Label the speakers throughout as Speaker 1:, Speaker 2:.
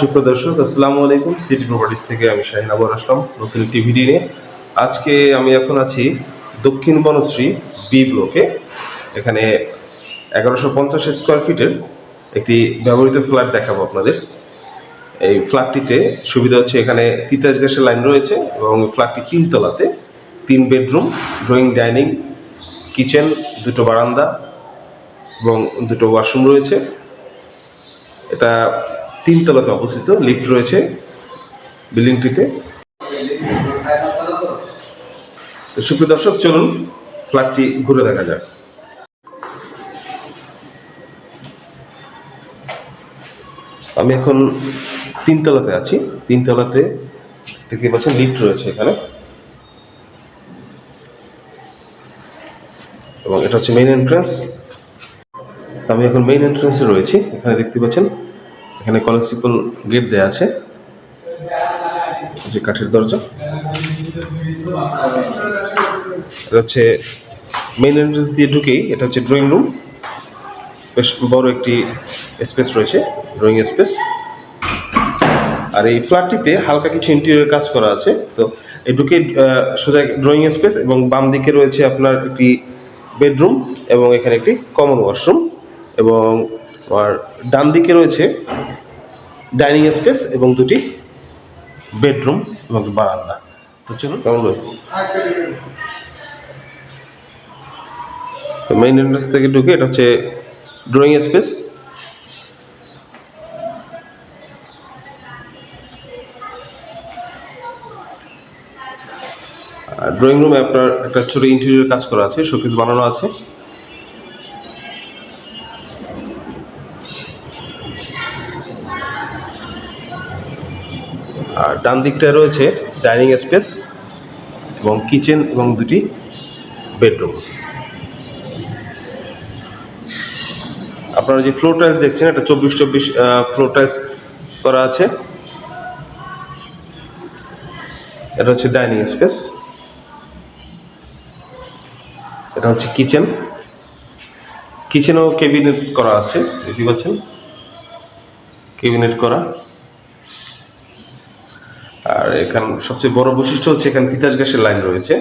Speaker 1: সুপ্রদর্শক আসসালামু আলাইকুম। City properties থেকে আমি শাহিন আবর আসলাম নতুন একটি ভিডিও নিয়ে। আজকে আমি এখন আছি দক্ষিণ বনশ্রী বি ব্লকে এখানে এগারোশো পঞ্চাশ স্কোয়ার ফিটের একটি ব্যবহৃত ফ্ল্যাট দেখাবো আপনাদের। এই ফ্ল্যাটটিতে সুবিধা হচ্ছে এখানে তিতাস গ্যাসের লাইন রয়েছে এবং ফ্ল্যাটটি তিনতলাতে তিন বেডরুম ড্রয়িং ডাইনিং কিচেন দুটো বারান্দা এবং দুটো ওয়াশরুম রয়েছে। এটা তিনতলাতে অবস্থিত লিফট রয়েছে বিল্ডিংটিতে। সুপ্রিয় দর্শক, চলুন ফ্ল্যাটটি ঘুরে দেখা যাক। আমি এখন তিনতলাতে আছি। তিনতলাতে দেখতে পাচ্ছেন লিফট রয়েছে এখানে। এবং এটা হচ্ছে মেইন এন্ট্রান্স আমি এখন মেইন এন্ট্রান্সে রয়েছি। এখানে দেখতে পাচ্ছেন এখানে কলেক্সিবল গেট দেওয়া আছে। যে কাঠের দরজা। এটা হচ্ছে মেইন এন্ট্রান্স দিয়ে ঢুকেই এটা হচ্ছে ড্রয়িং রুম বেশ বড় একটি স্পেস রয়েছে ড্রয়িং স্পেস আর এই ফ্ল্যাটটিতে হালকা কিছু ইন্টেরিয়র কাজ করা আছে। তো এই ঢুকে সোজা ড্রয়িং স্পেস এবং বাম দিকে রয়েছে আপনার একটি বেডরুম এবং এখানে একটি কমন ওয়াশরুম এবং আর ডান দিকে রয়েছে ডাইনিং স্পেস এবং দুটি বেডরুম এবং বারান্দা। তো চলুন, কেমন তো মেইন এন্ট্রান্স থেকে ঢুকে এটা হচ্ছে ড্রয়িং স্পেস ড্রয়িং রুমে আপনার একটা ছোট ইন্টেরিয়র কাজ করা আছে শোকেস বানানো আছে। ডান দিকটায় রয়েছে ডাইনিং স্পেস এবং কিচেন এবং দুটি বেডরুম। আপনারা যে ফ্লোর টাইলস দেখছেন, এটা চব্বিশ চব্বিশ ফ্লোর টাইলস করা আছে। এটা হচ্ছে ডাইনিং স্পেস। এটা হচ্ছে কিচেন। কিচেনও কেবিনেট করা আছে, দেখতে পাচ্ছেন? কেবিনেট করা। আর এখান সবচেয়ে বড় বৈশিষ্ট্য হচ্ছে এখানে তিতাস গ্যাসের লাইন রয়েছে।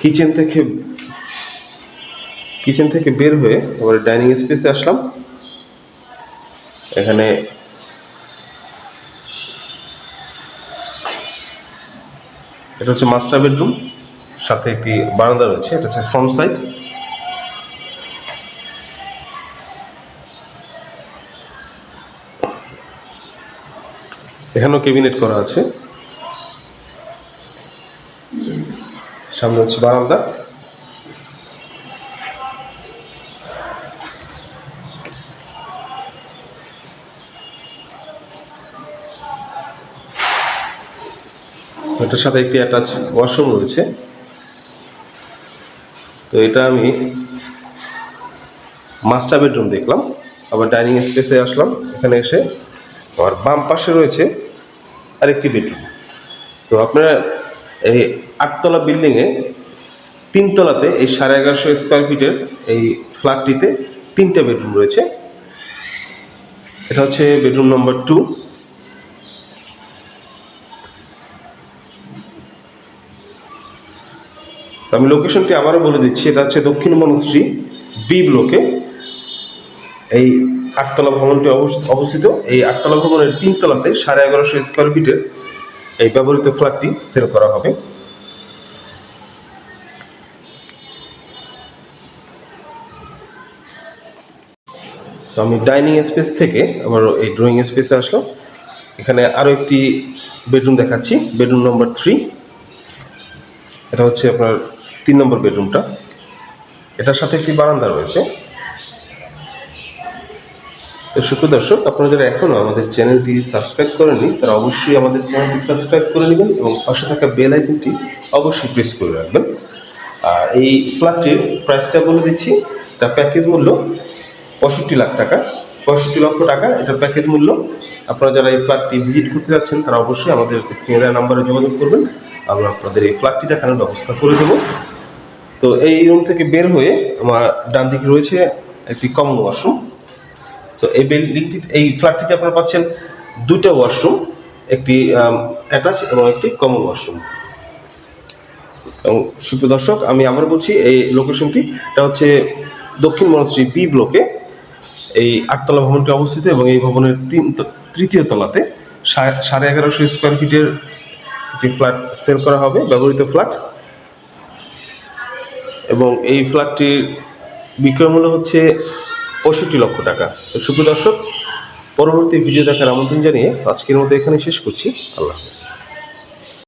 Speaker 1: কিচেন থেকে কিচেন থেকে বের হয়ে আবার ডাইনিং স্পেসে আসলাম। এখানে এটা হচ্ছে মাস্টার বেডরুম, সাথে একটি বারান্দা রয়েছে, এটা হচ্ছে ফ্রন্ট সাইড। এখানেও কেবিনেট করা আছে। সামনে হচ্ছে বারান্দা। এটার সাথে একটি অ্যাটাচ ওয়াশরুম রয়েছে। তো এটা আমি মাস্টার বেডরুম দেখলাম, আবার ডাইনিং স্পেসে আসলাম, এখানে এসে আমার বাম পাশে রয়েছে আরেকটি বেডরুম। তো আপনারা এই আটতলা বিল্ডিংয়ে তিনতলাতে এই সাড়ে এগারোশো স্কোয়ার ফিটের এই ফ্ল্যাটটিতে তিনটে বেডরুম রয়েছে। এটা হচ্ছে বেডরুম নম্বর টু। আমি লোকেশনটি আবারও বলে দিচ্ছি, এটা হচ্ছে দক্ষিণ বনশ্রী বি ব্লকে। এই আটতলা ভবনটি অবস- অবস্থিত। এই আটতলা ভবনের তিনতলাতে সাড়ে এগারোশো স্কোয়ার ফিটের এই ব্যবহৃত ফ্ল্যাটটি সেল করা হবে। আমি ডাইনিং স্পেস থেকে আবার এই ড্রয়িং স্পেসে আসলাম। এখানে আরও একটি বেডরুম দেখাচ্ছি, বেডরুম নম্বর থ্রি এটা হচ্ছে আপনার তিন নম্বর বেডরুমটা। এটার সাথে একটি বারান্দা রয়েছে। তো সুপ্র দর্শক, আপনারা যারা এখনও আমাদের চ্যানেলটি সাবস্ক্রাইব করেননি, তারা অবশ্যই আমাদের চ্যানেলটি সাবস্ক্রাইব করে নেবেন এবং পাশে থাকা বেল আইকনটি অবশ্যই প্রেস করে রাখবেন। আর এই ফ্ল্যাটটির প্রাইসটা বলে দিচ্ছি, তার প্যাকেজ মূল্য পঁয়ষট্টি লাখ টাকা। পঁয়ষট্টি লক্ষ টাকা, এটার প্যাকেজ মূল্য। আপনারা যারা এই ফ্ল্যাটটি ভিজিট করতে যাচ্ছেন, তারা অবশ্যই আমাদের স্ক্রিনে দেওয়া নাম্বারে যোগাযোগ করবেন। আমরা আপনাদের এই ফ্ল্যাটটি দেখানোর ব্যবস্থা করে দেবো। তো এই রুম থেকে বের হয়ে আমার ডান দিকে রয়েছে একটি কমন ওয়াশরুম। তো এই বিল্ডিংটি এই ফ্ল্যাটটিতে আপনারা পাচ্ছেন দুইটা ওয়াশরুম একটি অ্যাটাচ এবং একটি কমন ওয়াশরুম এবং সুপ্রিয় দর্শক, আমি আবার বলছি, এই লোকেশনটি এটা হচ্ছে দক্ষিণ মনশ্রী বি ব্লকে এই আটতলা ভবনটি অবস্থিত এবং এই ভবনের তিন, তৃতীয় তলাতে সাড়ে এগারোশো স্কোয়ার ফিটের একটি ফ্ল্যাট সেল করা হবে, ব্যবহৃত ফ্ল্যাট এবং এই ফ্ল্যাটটির বিক্রয় মূল্য হচ্ছে পঁয়ষট্টি লক্ষ টাকা। তো সুপ্রিয় দর্শক, পরবর্তী ভিডিও দেখার আমন্ত্রণ জানিয়ে আজকের মতো এখানে শেষ করছি। আল্লাহ হাফিজ।